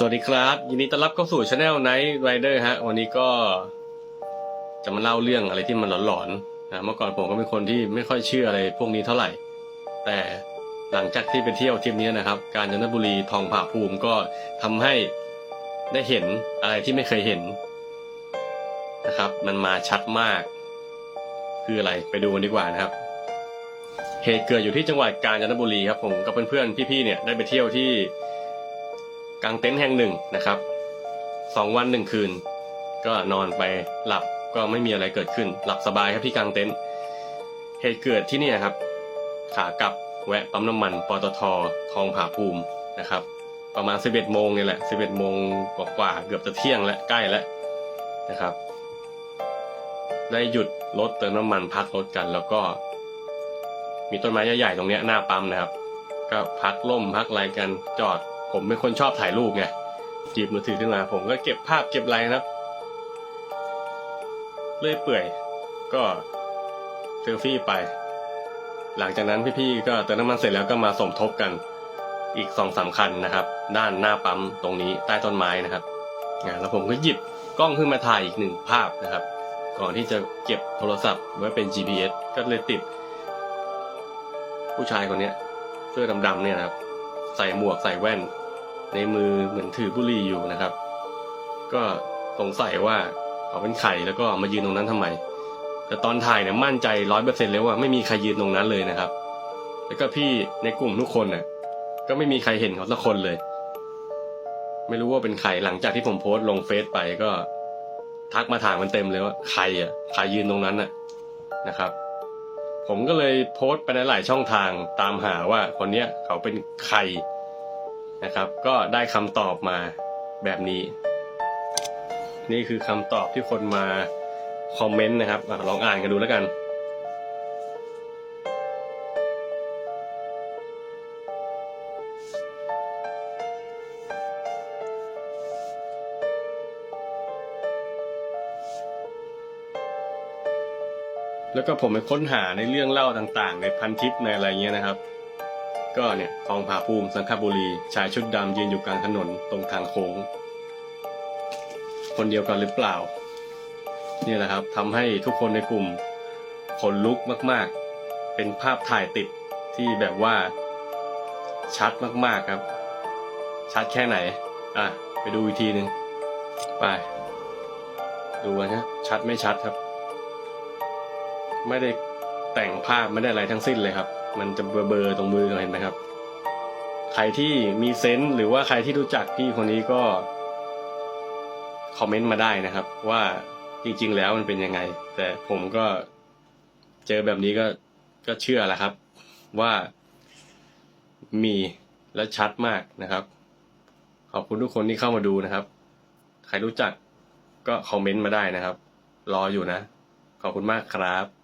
สวัสดีครับ ยินดีต้อนรับเข้าสู่ช anel Night Rider ฮะ วันนี้ก็จะมาเล่าเรื่องอะไรที่มันหลอนๆนะเมื่อก่อนผมก็เป็นคนที่ไม่ค่อยเชื่ออะไรพวกนี้เท่าไหร่ แต่หลังจากที่ไปเที่ยวทริปนี้นะครับ กาญจนบุรีทองผาภูมิก็ทำให้ได้เห็นอะไรที่ไม่เคยเห็นนะครับ มันมาชัดมาก คืออะไรไปดูกันดีกว่านะครับเหตุเกิดอยู่ที่จังหวัดกาญจนบุรีครับผมกับเพื่อนๆพี่ๆเนี่ยได้ไปเที่ยวที่ กลางเต็นท์แห่งหนึ่งนะครับสองวันหนึ่งคืน ก็นอนไปหลับก็ไม่มีอะไรเกิดขึ้น หลับสบายครับที่กลางเต็นท์เหตุเกิดที่นี่ครับ ขากลับแวะปั๊มน้ำมันปตททองผาภูมินะครับ ประมาณ 11 โมงนี่แหละ 11 โมงกว่าๆเกือบจะเที่ยงแล้วใกล้แล้วนะครับ ได้หยุดรถเติมน้ำมันพักรถกัน แล้วก็ มีต้นไม้ใหญ่ๆตรงเนี้ยหน้าปั๊มนะครับ ก็พักล่มพักอะไรกันจอด ผมเป็นคนชอบถ่ายรูปไงจีบมือถือขึ้นมา ผมก็เก็บภาพเก็บอะไรนะครับเลื่อยเปื่อย ก็เซลฟี่ไป หลังจากนั้นพี่ๆก็เติมน้ำมันเสร็จแล้วก็มาสมทบกันอีกสองสามคันนะครับ ด้านหน้าปั๊มตรงนี้ใต้ต้นไม้นะครับแล้วผมก็หยิบกล้องขึ้นมาถ่ายอีกหนึ่งภาพนะครับ ก่อนที่จะเก็บโทรศัพท์ไว้เป็น GPS ก็เลยติด ผู้ชายคนนี้เสื้อดำๆเนี่ยนะครับ ใส่หมวกใส่แว่น ในมือเหมือนถือบุหรี่อยู่นะครับ ก็สงสัยว่าเขาเป็นใครแล้วก็มายืนตรงนั้นทำไม แต่ตอนถ่ายเนี่ยมั่นใจร้อยเปอร์เซ็นต์เลยว่าไม่มีใครยืนตรงนั้นเลยนะครับ แล้วก็พี่ในกลุ่มทุกคนน่ะ ก็ไม่มีใครเห็นเขาสักคนเลย ไม่รู้ว่าเป็นใครหลังจากที่ผมโพสต์ลงเฟซไปก็ ทักมาถามมันเต็มเลยว่าใครอะใครยืนตรงนั้นน่ะนะครับ ผมก็เลยโพสต์ไปในหลายช่องทางตามหาว่าคนเนี้ยเขาเป็นใคร นะครับ ก็ได้คำตอบมาแบบนี้ นี่คือคำตอบที่คนมาคอมเมนต์นะครับอลองอ่านกันดูแล้วกัน แล้วก็ผมไปค้นหาในเรื่องเล่าต่างๆ ในพันทิปในอะไรเงี้ยนะครับ ก็เนี่ยทองผาภูมิสังขบุรี ชายชุดดำยืนอยู่กลางถนนตรงทางโค้ง คนเดียวกันหรือเปล่า นี่แหละครับทำให้ทุกคนในกลุ่มขนลุกมาก ๆ เป็นภาพถ่ายติดที่แบบว่า ชัดมากๆครับ ชัดแค่ไหน อะ ไปดูอีกทีหนึ่งไป ดูนะชัดไม่ชัดครับ ไม่ได้ แต่งภาพไม่ได้อะไรทั้งสิ้นเลยครับ มันจะเบลอๆตรงมือเห็นไหมครับ ใครที่มีเซนส์หรือว่าใครที่รู้จักพี่คนนี้ก็คอมเมนต์มาได้นะครับ ว่าจริง ๆ แล้วมันเป็นยังไง แต่ผมก็เจอแบบนี้ก็ก็เชื่อแหละครับ ว่ามีและชัดมากนะครับ ขอบคุณทุกคนที่เข้ามาดูนะครับ ใครรู้จักก็คอมเมนต์มาได้นะครับ รออยู่นะ ขอบคุณมากครับ